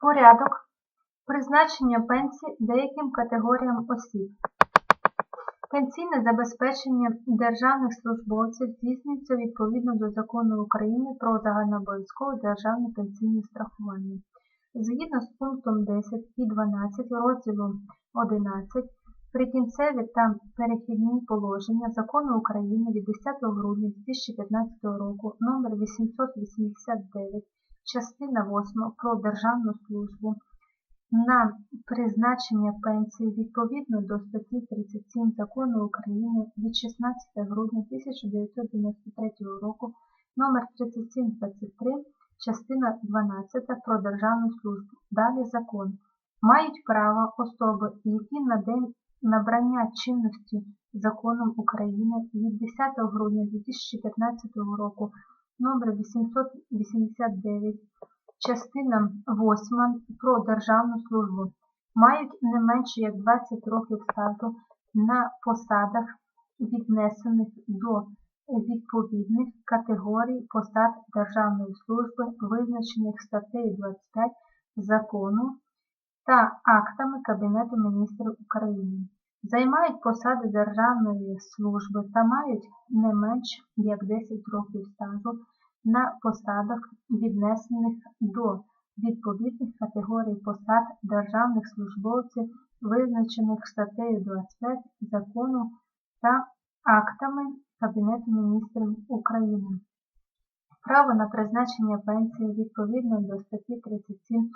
Порядок призначення пенсій деяким категоріям осіб. Пенсійне забезпечення державних службовців здійснюється відповідно до Закону України про загальнообов'язкове державне пенсійне страхування. Згідно з пунктом 10 і 12 розділу 11 Прикінцеві та перехідні положення Закону України від 10 грудня 2015 року номер 889 частина 8 про державну службу на призначення пенсії відповідно до статті 37 Закону України від 16 грудня 1993 року номер 3723 частина 12 про державну службу. Далі закон. Мають право особи, які на день набрання чинності законом України від 10 грудня 2015 року номер 889 частина 8 про державну службу мають не менше як 20 років стажу на посадах, віднесених до відповідних категорій посад державної служби, визначених статтею 25 закону та актами Кабінету міністрів України. Займають посади державної служби та мають не менш як 10 років стажу на посадах, віднесених до відповідних категорій посад державних службовців, визначених статтею 25 закону та актами Кабінету міністрів України. Право на призначення пенсії відповідно до статті 37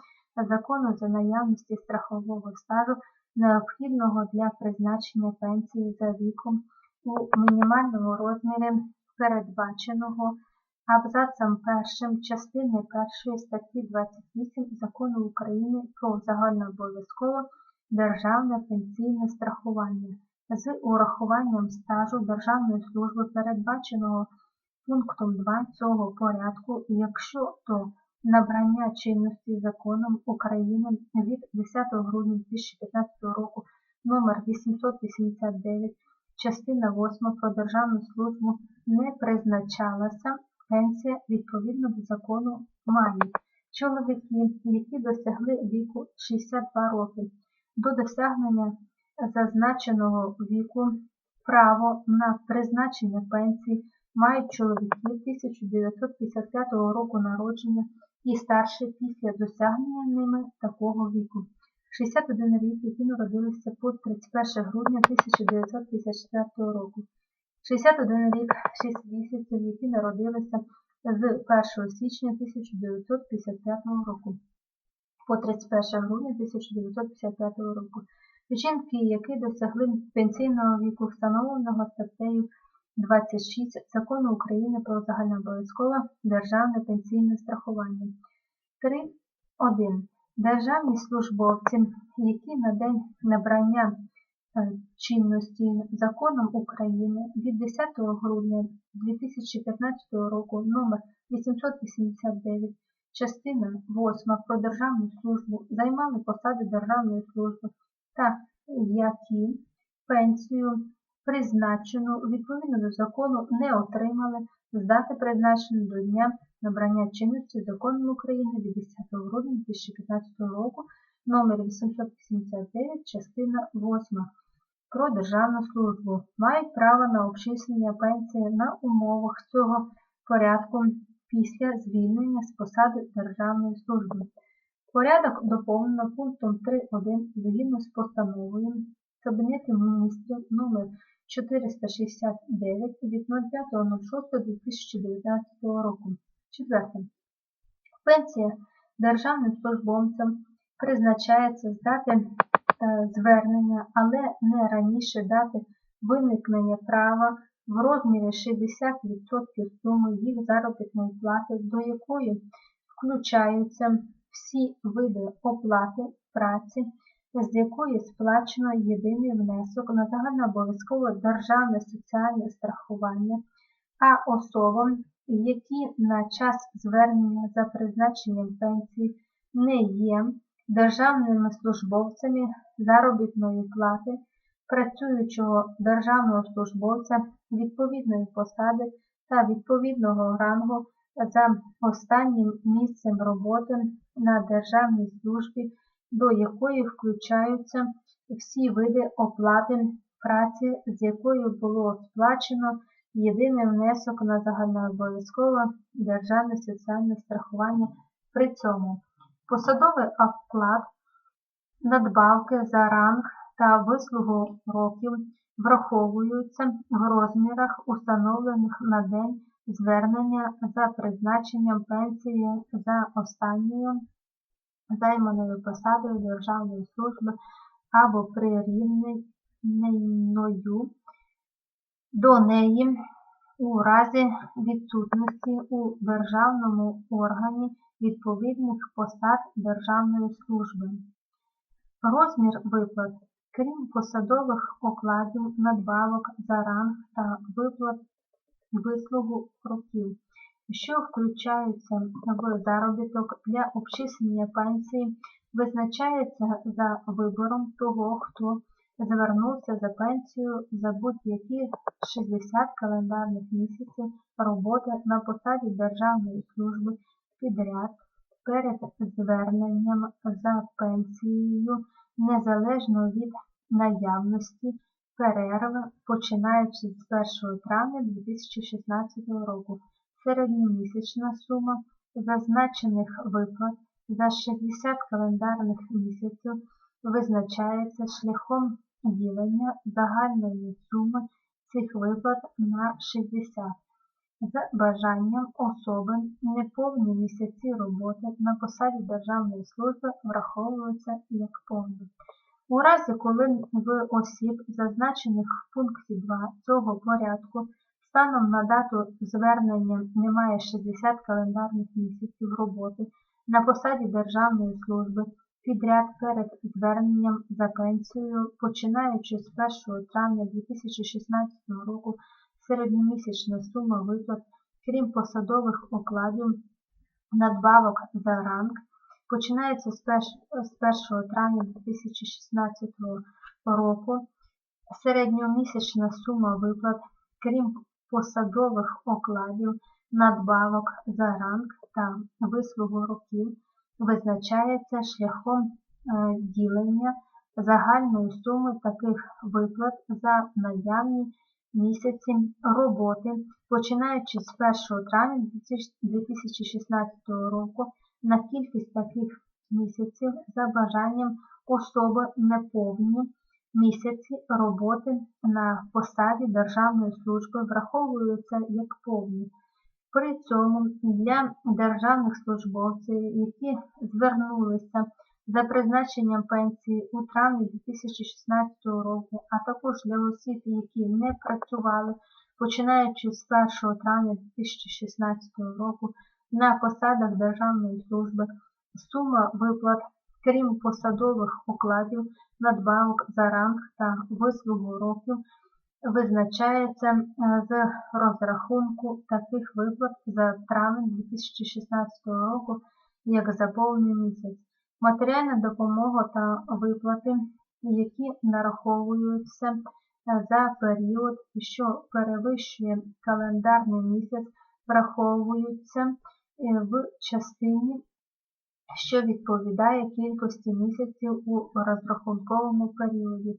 закону за наявності страхового стажу, необхідного для призначення пенсії за віком у мінімальному розмірі передбаченого абзацом першим частини першої статті 28 Закону України про загальнообов'язкове державне пенсійне страхування з урахуванням стажу державної служби, передбаченого пунктом 2 цього порядку, якщо до набрання чинності законом України від 10 грудня 2015 року номер 889 частина 8 про державну службу не призначалася пенсія відповідно до закону мають чоловіки, які досягли віку 62 роки. До досягнення зазначеного віку право на призначення пенсії мають чоловіки 1955 року народження і старші після досягнення ними такого віку. 61 рік, які народилися по 31 грудня 1954 року. 61 рік, 6 місяців, які народилися з 1 січня 1955 року по 31 грудня 1955 року. Жінки, які досягли пенсійного віку, встановленого статтею 26 Закону України про загальнообов'язкове державне пенсійне страхування. 3.1. Державні службовці, які на день набрання е, чинності законом України від 10 грудня 2015 року номер 889 частина 8 про державну службу займали посади державної служби та які пенсію призначену відповідно до закону не отримали з дати призначеної до дня набрання чинності законом України від 10 грудня 2015 року номер 889 частина 8 про державну службу мають право на обчислення пенсії на умовах цього порядку після звільнення з посади державної служби. Порядок доповнено пунктом 3.1 згідно з постановою Кабінету міністрів номер 469 від 05.06.2019 року. Четверте. Пенсія державним службовцям призначається з дати е, звернення, але не раніше дати виникнення права в розмірі 60% суми їх заробітної плати, до якої включаються всі види оплати праці, з якої сплачено єдиний внесок на загальнообов'язкове державне соціальне страхування, а особам, які на час звернення за призначенням пенсії не є державними службовцями заробітної плати, працюючого державного службовця відповідної посади та відповідного рангу за останнім місцем роботи на державній службі, до якої включаються всі види оплати праці, з якою було сплачено єдиний внесок на загальнообов'язкове державне соціальне страхування. При цьому посадовий оклад, надбавки за ранг та вислугу років враховуються в розмірах, установлених на день звернення за призначенням пенсії за останньою займаною посадою державної служби або прирівненою до неї у разі відсутності у державному органі відповідних посад державної служби. Розмір виплат, крім посадових окладів, надбавок за ранг та виплат вислугу років, що включаються в заробіток для обчислення пенсії, визначається за вибором того, хто звернувся за пенсію за будь-які 60 календарних місяців роботи на посаді державної служби підряд перед зверненням за пенсією незалежно від наявності перерви, починаючи з 1 травня 2016 року. Середньомісячна сума зазначених виплат за 60 календарних місяців визначається шляхом ділення загальної суми цих виплат на 60 за бажанням особи неповні місяці роботи на посаді державної служби враховуються як повні. У разі, коли в осіб, зазначених в пункті 2 цього порядку, станом на дату звернення немає 60 календарних місяців роботи на посаді державної служби, підряд перед зверненням за пенсією, починаючи з 1 травня 2016 року, середньомісячна сума виплат, крім посадових окладів, надбавок за ранг, починається з 1 травня 2016 року. Середньомісячна сума виплат, крім посадових окладів, надбавок за ранг та вислугу років, визначається шляхом е, ділення загальної суми таких виплат за наявні місяці роботи, починаючи з 1 травня 2016 року на кількість таких місяців за бажанням особи неповні місяці роботи на посаді державної служби враховуються як повні. При цьому для державних службовців, які звернулися за призначенням пенсії у травні 2016 року, а також для осіб, які не працювали, починаючи з 1 травня 2016 року на посадах державної служби, сума виплат, крім посадових окладів, надбавок за ранг та вислугу років, визначається е, з розрахунку таких виплат за травень 2016 року як за повний місяць. Матеріальна допомога та виплати, які нараховуються е, за період, що перевищує календарний місяць, враховуються е, в частині, що відповідає кількості місяців у розрахунковому періоді.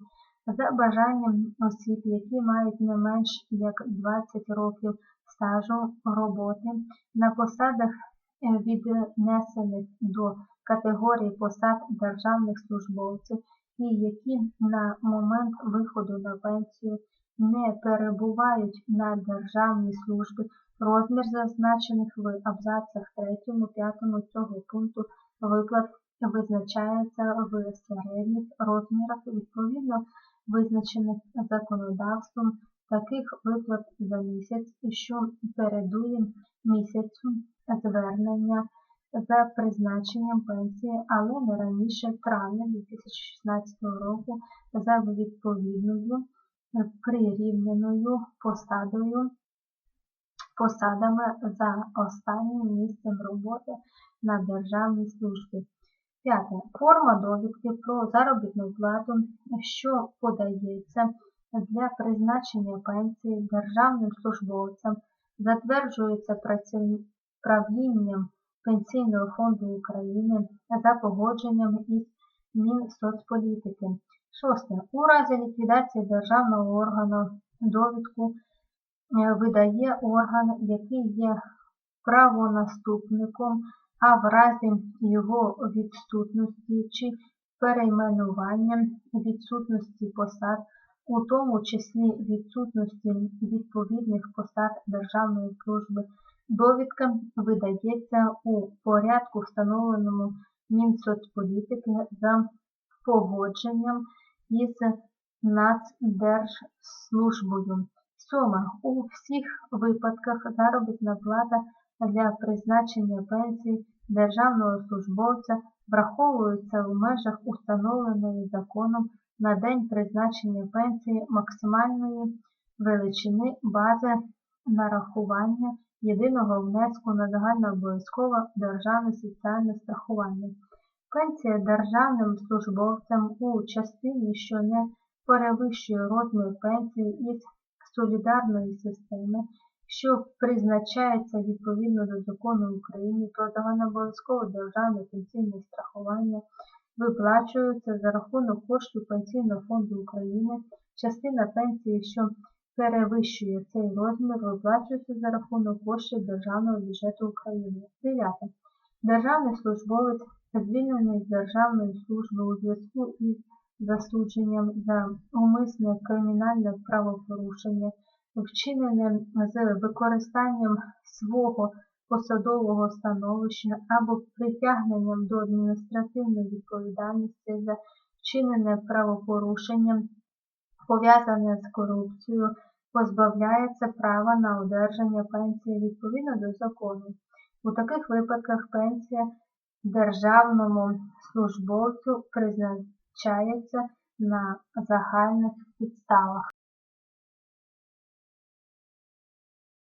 За бажанням осіб, які мають не менш як 20 років стажу роботи на посадах, е, віднесених до категорії посад державних службовців і які на момент виходу на пенсію не перебувають на державній службі, розмір зазначених в абзацах 3-5 цього пункту виплат визначається в середніх розмірах відповідно визначених законодавством. Таких виплат за місяць, що передує місяцю звернення за призначенням пенсії, але не раніше травня 2016 року за відповідною прирівняною посадою посадами за останнім місцем роботи на державній службі. П'яте. Форма довідки про заробітну плату, що подається для призначення пенсії державним службовцям, затверджується правлінням Пенсійного фонду України за погодженням із Мінсоцполітики. Шосте. У разі ліквідації державного органу довідку е, видає орган, який є правонаступником, а в разі його відсутності чи перейменування відсутності посад, у тому числі відсутності відповідних посад Державної служби, довідка видається у порядку, встановленому Мінсоцполітики за погодженням із Нацдержслужбою. Сьоме. У всіх випадках заробітна плата для призначення пенсії державного службовця враховується в межах установленої законом на день призначення пенсії максимальної величини бази нарахування єдиного внеску на загальнообов'язкове державне соціальне страхування. Пенсія державним службовцям у частині, що не перевищує розмір пенсії із солідарної системи, що призначається відповідно до закону України про загальнообов'язкове державне пенсійне страхування, виплачуються за рахунок коштів Пенсійного фонду України. Частина пенсії, що перевищує цей розмір, виплачується за рахунок коштів Державного бюджету України. 9. Державний службовець, звільнений з державної служби у зв'язку із засудженням за умисне кримінальне правопорушення, вчинене з використанням свого посадового становища або притягненням до адміністративної відповідальності за вчинене правопорушення, пов'язане з корупцією, позбавляється права на одержання пенсії відповідно до закону. У таких випадках пенсія державному службовцю призначається на загальних підставах.